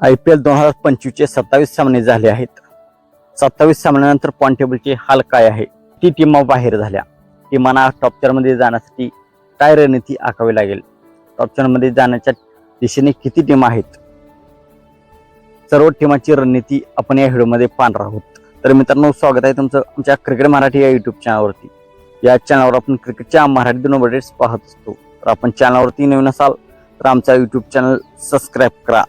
I P L दोन हजार पंचवीसचे सत्तावीस सामने झाले आहेत. सत्तावीस सामन्यानंतर पॉईंट टेबलचे हाल काय आहे? ती टीमा बाहेर झाल्या. टीमांना टॉप चारमध्ये जाण्यासाठी काय रणनीती आखावी लागेल? टॉप चारमध्ये जाण्याच्या दिशेने किती टीम आहेत? सर्व टीमाची रणनीती आपण या व्हिडिओमध्ये पाहणार आहोत. तर मित्रांनो स्वागत आहे तुमचं आमच्या क्रिकेट मराठी या युट्यूब चॅनलवरती या चॅनलवर आपण क्रिकेटच्या मराठी दोन अपडेट्स पाहत असतो. तर आपण चॅनलवरती नवीन असाल तर आमचा युट्यूब चॅनल सबस्क्राईब करा.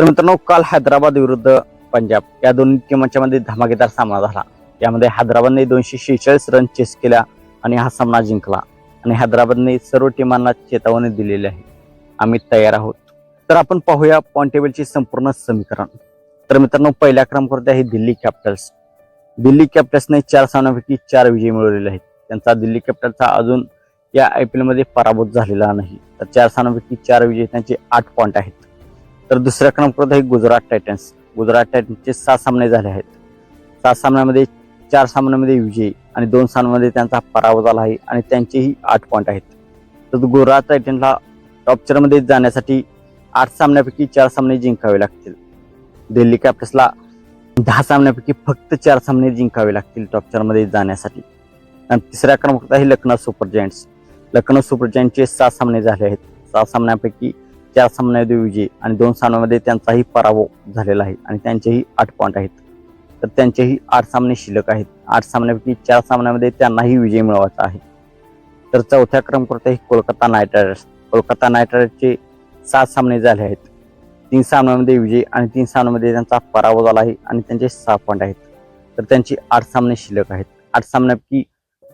तर मित्रांनो काल हैदराबाद विरुद्ध पंजाब या दोन्ही टीमांच्या मध्ये धमाकेदार सामना झाला. यामध्ये हैदराबादने दोनशे शेहेचाळीस रन चेस केल्या आणि हा सामना जिंकला. आणि हैदराबादने सर्व टीमांना चेतावणी दिलेली आहे. आम्ही तयार आहोत. तर आपण पाहूया पॉईंट टेबलचे संपूर्ण समीकरण. तर मित्रांनो पहिल्या क्रमांकावरती आहे दिल्ली कॅपिटल्स दिल्ली कॅपिटल्सने चार सामन्यापैकी चार विजय मिळवलेले आहेत. त्यांचा दिल्ली कॅपिटल्सचा अजून या आय पी एलमध्ये पराभूत झालेला नाही. तर चार सामन्यापैकी चार विजय त्यांचे आठ पॉईंट आहेत. तर दुसऱ्या क्रमांकावर आहे गुजरात टायटन्स. गुजरात टायटन्सचे सहा सामने झाले आहेत. सहा सामन्यामध्ये चार सामन्यामध्ये विजय आणि दोन सामन्यामध्ये त्यांचा पराभव झाला आहे आणि त्यांचेही आठ पॉईंट आहेत. तर गुजरात टायटन्सला टॉप चारमध्ये जाण्यासाठी आठ सामन्यापैकी चार सामने जिंकावे लागतील. दिल्ली कॅपिटल्सला दहा सामन्यापैकी फक्त चार सामने जिंकावे लागतील टॉप चारमध्ये जाण्यासाठी. आणि तिसऱ्या क्रमांकात आहे Lucknow super giants Lucknow super जायंट्सचे सहा सामने झाले आहेत. सहा सामन्यापैकी चार सामन्यामध्ये विजय आणि दोन सामन्यामध्ये त्यांचाही पराभव झालेला आहे आणि त्यांचेही आठ पॉईंट आहेत. तर त्यांचेही आठ सामने शिल्लक आहेत. आठ सामन्यापैकी चार सामन्यामध्ये त्यांनाही विजय मिळवायचा आहे. तर चौथ्या क्रमांकावरती आहे Kolkata knight riders. Kolkata knight रायडर्सचे सात सामने झाले आहेत. तीन सामन्यामध्ये विजय आणि तीन सामन्यामध्ये त्यांचा पराभव झाला आहे आणि त्यांचे सहा पॉईंट आहेत. तर त्यांची आठ सामने शिल्लक आहेत. आठ सामन्यापैकी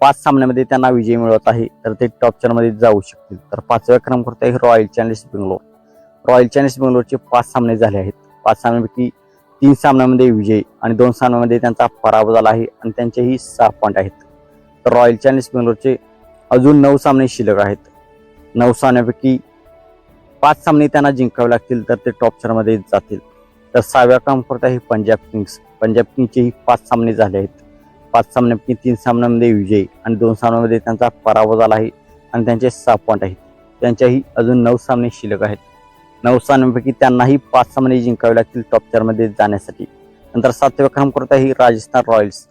पाच सामन्यामध्ये त्यांना विजय मिळवत आहे तर ते टॉप जाऊ शकतील. तर पाचव्या क्रमांकावर आहे royal challengers Bangalore royal challengers बेंगलोरचे पाच सामने झाले आहेत. पाच सामन्यापैकी तीन सामन्यामध्ये विजय आणि दोन सामन्यामध्ये त्यांचा पराभव झाला आहे आणि त्यांचेही सहा पॉईंट आहेत. तर रॉयल चॅलेंजर्स बेंगलोरचे अजून नऊ सामने शिल्लक आहेत. नऊ सामन्यापैकी पाच सामने त्यांना जिंकावे लागतील तर ते टॉप जातील. तर सहाव्या क्रमांकावर आहे पंजाब किंग्स. पंजाब किंग्सचेही पाच सामने झाले आहेत. पाच सामन्यापैकी तीन सामन्यामध्ये विजय आणि दोन सामन्यामध्ये त्यांचा पराभव झाला आहे आणि त्यांचे सहा पॉईंट आहेत. त्यांच्याही अजून नऊ सामने शिल्लक आहेत. नऊ सामन्यांपैकी त्यांनाही पाच सामने जिंकावे लागतील टॉप चारमध्ये जाण्यासाठी. नंतर सातव्या क्रमांकावर आहे राजस्थान रॉयल्स.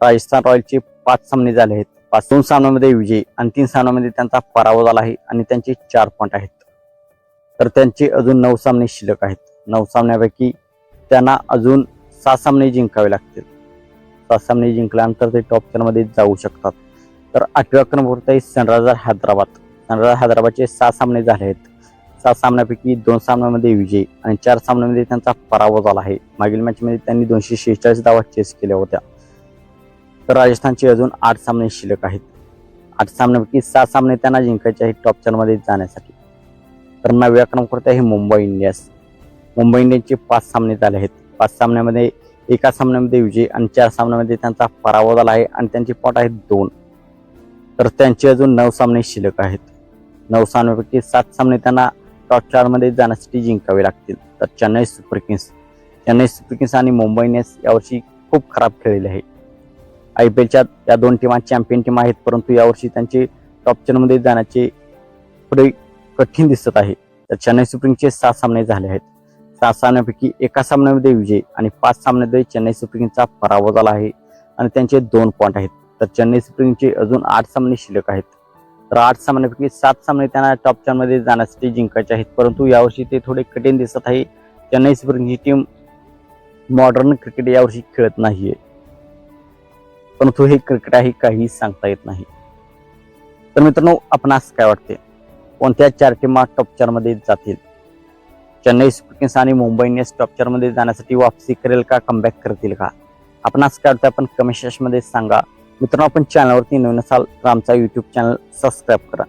राजस्थान रॉयल्सचे पाच सामने झाले आहेत. पाच दोन सामन्यामध्ये विजय आणि तीन सामन्यामध्ये त्यांचा पराभव झाला आहे आणि त्यांचे चार पॉईंट आहेत. तर त्यांचे अजून नऊ सामने शिल्लक आहेत. नऊ सामन्यापैकी त्यांना अजून सहा सामने जिंकावे लागतील. सहा सामने जिंकल्यानंतर ते टॉप टेनमध्ये जाऊ शकतात. तर आठव्या क्रमांकावरती आहे सनरायझर हैदराबाद. सनरायझर हैदराबादचे सहा सामने झाले आहेत. सहा सामन्यापैकी दोन सामन्यामध्ये विजय आणि चार सामन्यामध्ये त्यांचा पराभव झाला आहे. मागील मॅचमध्ये त्यांनी दोनशे शेहेचाळीस धावा चेस केल्या होत्या. तर राजस्थानचे अजून आठ सामने शिल्लक आहेत. आठ सामन्यापैकी सहा सामने त्यांना जिंकायचे आहेत टॉप चारमध्ये जाण्यासाठी. तर नव्या क्रमांकावरती आहे मुंबई इंडियन्स. मुंबई इंडियन्सचे पाच सामने झाले आहेत. पाच सामन्यामध्ये एका सामन्यामध्ये विजय आणि चार सामन्यामध्ये त्यांचा पराभव झाला आहे आणि त्यांचे पॉट आहेत दोन. तर त्यांचे अजून नऊ सामने शिल्लक आहेत. नऊ सामन्यापैकी सात सामने त्यांना टॉप चारमध्ये जाण्यासाठी जिंकावे लागतील. तर Chennai super kings Chennai super kings आणि मुंबई इंडियन्स यावर्षी खूप खराब खेळलेले आहे. आय पी एलच्या या दोन टीमा चॅम्पियन टीम आहेत परंतु यावर्षी त्यांचे टॉप चारमध्ये जाण्याचे थोडे कठीण दिसत आहे. तर चेन्नई सुपर किंग्सचे सात सामने झाले आहेत. सात सामन्यापैकी एका सामन्यामध्ये विजय आणि पाच सामन्यामध्ये चेन्नई सुपर पराभव झाला आहे. आणि त्यांचे दोन पॉईंट आहेत. तर चेन्नई सुपर अजून आठ सामने शिल्लक आहेत. तर आठ सामन्यापैकी सात सामने त्यांना टॉप चारमध्ये जाण्यासाठी जिंकायचे आहेत. परंतु यावर्षी ते थोडे कठीण दिसत आहे. चेन्नई सुपर ही टीम मॉडर्न क्रिकेट यावर्षी खेळत नाहीये. परंतु हे क्रिकेट आहे काही सांगता येत नाही. तर मित्रांनो आपणास काय वाटते? कोणत्या चार टीमा टॉप चारमध्ये जातील? चेन्नई सुपर किंग्स आणि मुंबई इंडियन्स टॉपचरमध्ये जाण्यासाठी वापसी करेल का कमबॅक करतील का? आपण आज काय वाटतं? आपण कमेंट सेक्शनमध्ये सांगा. मित्रांनो आपण चॅनलवरती नवीन असाल तर आमचा यूट्यूब चॅनल सबस्क्राईब करा.